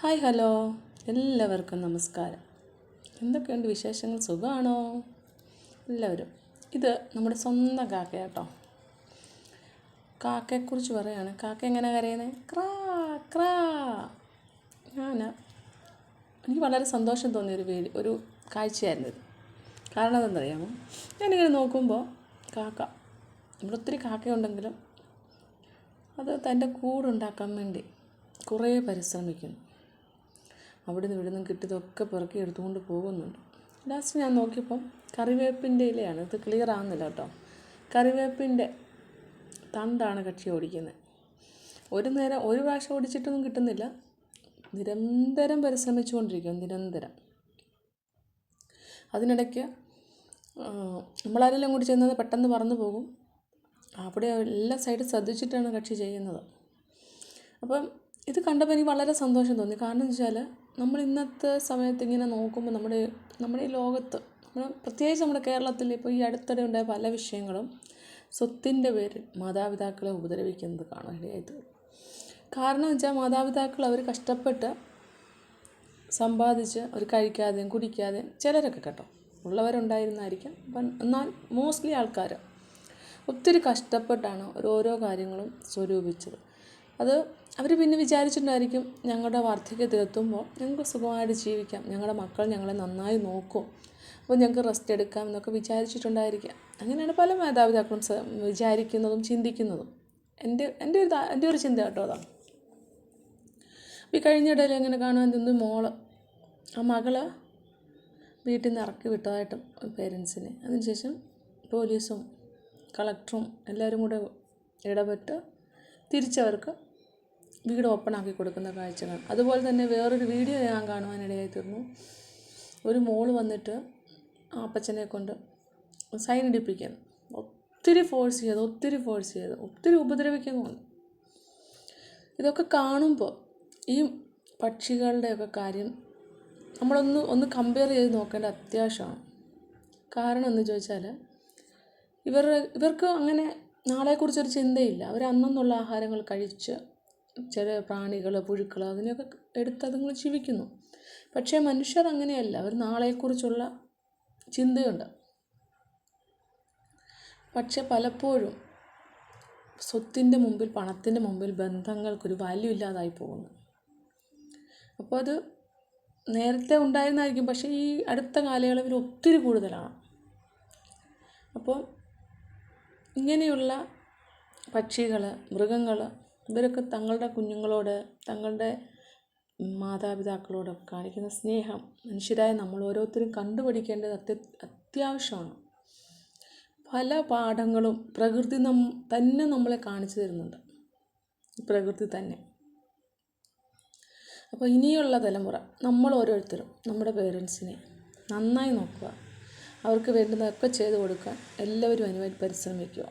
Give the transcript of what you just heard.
Hi hello. എല്ലാവർക്കും നമസ്കാരം. എന്തൊക്കെയുണ്ട് വിശേഷങ്ങൾ? സുഖമാണോ എല്ലാവരും. ഇത് നമ്മുടെ സ്വന്തം കാക്ക കേട്ടോ കാക്കയെക്കുറിച്ച് പറയുകയാണ് കാക്ക എങ്ങനെ കരയുന്നത് ക്രാ ക്രാ. ഞാൻ എനിക്ക് വളരെ സന്തോഷം തോന്നിയ ഒരു വീഡിയോ ഒരു കാഴ്ചയായിരുന്നു ഇത്. കാരണം എന്തെന്നറിയാമോ ഞാനിങ്ങനെ നോക്കുമ്പോൾ കാക്ക ഇവിടെ ഒത്തിരി കാക്കയുണ്ടെങ്കിലും അത് തന്റെ കൂടുണ്ടാക്കാൻ വേണ്ടി കുറേ പരിശ്രമിക്കുന്നു. അവിടെ നിന്ന് ഇവിടെ നിന്നും കിട്ടിയതൊക്കെ പെറുക്കി എടുത്തുകൊണ്ട് പോകുന്നുണ്ട്. ലാസ്റ്റ് ഞാൻ നോക്കിയപ്പം കറിവേപ്പിന്റെ ഇലയാണ്. ഇത് ക്ലിയർ ആകുന്നില്ല കേട്ടോ. കറിവേപ്പിന്റെ തണ്ടാണ് കക്ഷി ഓടിക്കുന്നത്. ഒരു നേരം ഒരു പ്രാവശ്യം ഓടിച്ചിട്ടൊന്നും കിട്ടുന്നില്ല. നിരന്തരം പരിശ്രമിച്ചുകൊണ്ടിരിക്കും നിരന്തരം. അതിനിടയ്ക്ക് നമ്മളാരെല്ലാം കൂടി ചെന്നത് പെട്ടെന്ന് പറന്നു പോകും. അവിടെ എല്ലാ സൈഡും ശ്രദ്ധിച്ചിട്ടാണ് കക്ഷി ചെയ്യുന്നത്. അപ്പം ഇത് കണ്ടപ്പോൾ എനിക്ക് വളരെ സന്തോഷം തോന്നി. കാരണം എന്ന് വെച്ചാൽ നമ്മൾ ഇന്നത്തെ സമയത്ത് ഇങ്ങനെ നോക്കുമ്പോൾ നമ്മുടെ നമ്മുടെ ഈ ലോകത്ത് നമ്മൾ പ്രത്യേകിച്ച് നമ്മുടെ കേരളത്തിൽ ഇപ്പോൾ ഈ അടുത്തിടെ ഉണ്ടായ പല വിഷയങ്ങളും സ്വത്തിന്റെ പേരിൽ മാതാപിതാക്കളെ ഉപദ്രവിക്കുന്നത് കാണാൻ ഇടയായത്. കാരണം വെച്ചാൽ മാതാപിതാക്കൾ അവർ കഷ്ടപ്പെട്ട് സമ്പാദിച്ച് അവർ കഴിക്കാതെയും കുടിക്കാതെയും ചിലരൊക്കെ കേട്ടോ ഉള്ളവരുണ്ടായിരുന്നായിരിക്കാം. എന്നാൽ മോസ്റ്റ്ലി ആൾക്കാർ ഒത്തിരി കഷ്ടപ്പെട്ടാണ് ഓരോരോ കാര്യങ്ങളും സ്വരൂപിച്ചത്. അത് അവർ പിന്നെ വിചാരിച്ചിട്ടുണ്ടായിരിക്കും ഞങ്ങളുടെ വാർദ്ധക്യത്തിലെത്തുമ്പോൾ ഞങ്ങൾക്ക് സുഖമായിട്ട് ജീവിക്കാം. ഞങ്ങളുടെ മക്കൾ ഞങ്ങളെ നന്നായി നോക്കും. അപ്പോൾ ഞങ്ങൾക്ക് റെസ്റ്റ് എടുക്കാം എന്നൊക്കെ വിചാരിച്ചിട്ടുണ്ടായിരിക്കാം. അങ്ങനെയാണ് പല മാതാപിതാക്കളും വിചാരിക്കുന്നതും ചിന്തിക്കുന്നതും. എന്റെ എന്റെ ഒരു എന്റെ ഒരു ചിന്ത കേട്ടോ അതാണ് ഈ കഴിഞ്ഞ ഇടയിൽ എങ്ങനെ കാണാൻ തോന്നുന്നു മോൾ? ആ മകൾ വീട്ടിൽ നിന്ന് ഇറക്കി വിട്ടതായിട്ടും പേരൻസിനെ അതിനുശേഷം പോലീസും കളക്ടറും എല്ലാവരും കൂടെ ഇടപെട്ട് തിരിച്ചവർക്ക് വീട് ഓപ്പൺ ആക്കി കൊടുക്കുന്ന കാഴ്ചകൾ. അതുപോലെ തന്നെ വേറൊരു വീഡിയോ ഞാൻ കാണുവാനിടയായി തീർന്നു. ഒരു മോൾ വന്നിട്ട് ആ അപ്പച്ചനെ കൊണ്ട് സൈൻ ഇടിപ്പിക്കാൻ. ഒത്തിരി ഫോഴ്സ് ചെയ്ത് ഒത്തിരി ഫോഴ്സ് ചെയ്ത് ഒത്തിരി ഉപദ്രവിക്കുന്നുണ്ട്. ഇതൊക്കെ കാണുമ്പോൾ ഈ പക്ഷികളുടെയൊക്കെ കാര്യം നമ്മളൊന്ന് ഒന്ന് കമ്പയർ ചെയ്ത് നോക്കേണ്ട അത്യാവശ്യമാണ്. കാരണം എന്ന് ചോദിച്ചാൽ ഇവർ ഇവർക്ക് അങ്ങനെ നാളെക്കുറിച്ചൊരു ചിന്തയില്ല. അവർ അന്നെന്നുള്ള ആഹാരങ്ങൾ കഴിച്ച് ചില പ്രാണികൾ പുഴുക്കൾ അതിനെയൊക്കെ എടുത്ത് അതുങ്ങൾ ജീവിക്കുന്നു. പക്ഷേ മനുഷ്യർ അങ്ങനെയല്ല. അവർ നാളെക്കുറിച്ചുള്ള ചിന്തയുണ്ട്. പക്ഷെ പലപ്പോഴും സ്വത്തിന്റെ മുമ്പിൽ പണത്തിന്റെ മുമ്പിൽ ബന്ധങ്ങൾക്കൊരു വാല്യൂ ഇല്ലാതായി പോകുന്നു. അപ്പോൾ അത് നേരത്തെ ഉണ്ടായിരുന്നായിരിക്കും. പക്ഷേ ഈ അടുത്ത കാലയളവിൽ ഒത്തിരി കൂടുതലാണ്. അപ്പോൾ ഇങ്ങനെയുള്ള പക്ഷികൾ മൃഗങ്ങൾ ഇവരൊക്കെ തങ്ങളുടെ കുഞ്ഞുങ്ങളോട് തങ്ങളുടെ മാതാപിതാക്കളോടൊക്കെ കാണിക്കുന്ന സ്നേഹം മനുഷ്യരായ നമ്മൾ ഓരോരുത്തരും കണ്ടുപഠിക്കേണ്ടത് അത്യ അത്യാവശ്യമാണ്. പല പാഠങ്ങളും പ്രകൃതി നം തന്നെ നമ്മളെ കാണിച്ചു തരുന്നുണ്ട്. പ്രകൃതി തന്നെ. അപ്പോൾ ഇനിയുള്ള തലമുറ നമ്മൾ ഓരോരുത്തരും നമ്മുടെ പേരൻസിനെ നന്നായി നോക്കുക. അവർക്ക് വേണ്ടുന്നതൊക്കെ ചെയ്ത് കൊടുക്കാൻ എല്ലാവരും അതിനുവേണ്ടി പരിശ്രമിക്കുക.